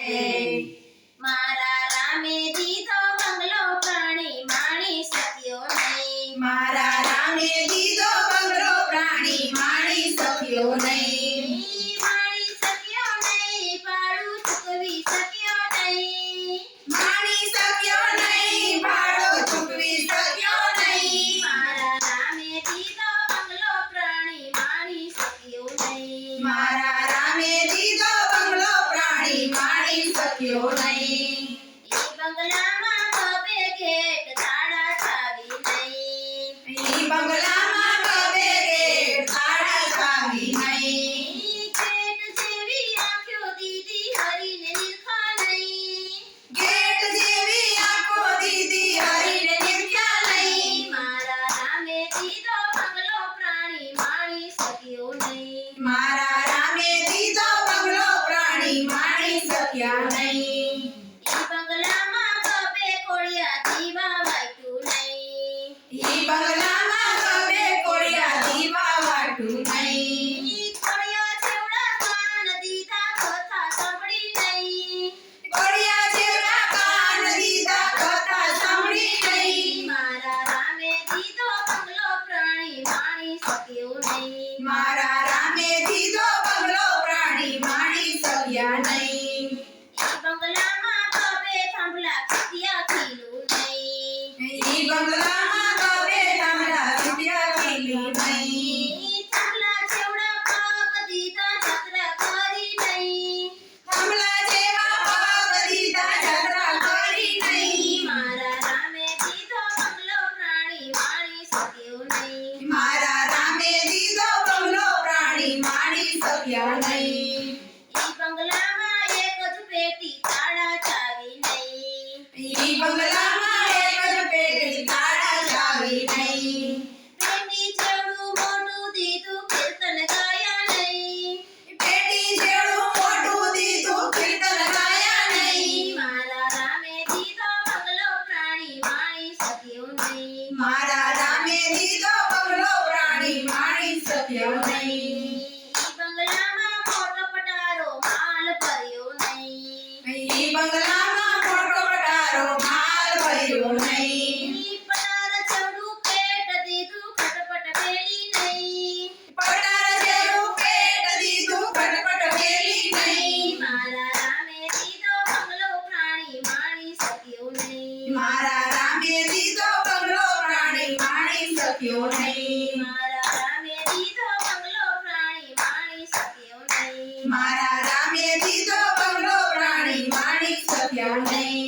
Hey. 有来 સામેથી જો આવ્યો નહીં ઈ બંગલામાં એક જ પેટી તાળા ચાવી નહીં ઈ મારા રામે દીધો બંગલો પ્રાણી માણી શક્યો નહીં. મારા રામે દીધો બંગલો પ્રાણી માણી શક્યો નહીં. મારા રામે દીધો બંગલો પ્રાણી માણી શક્યો નહીં.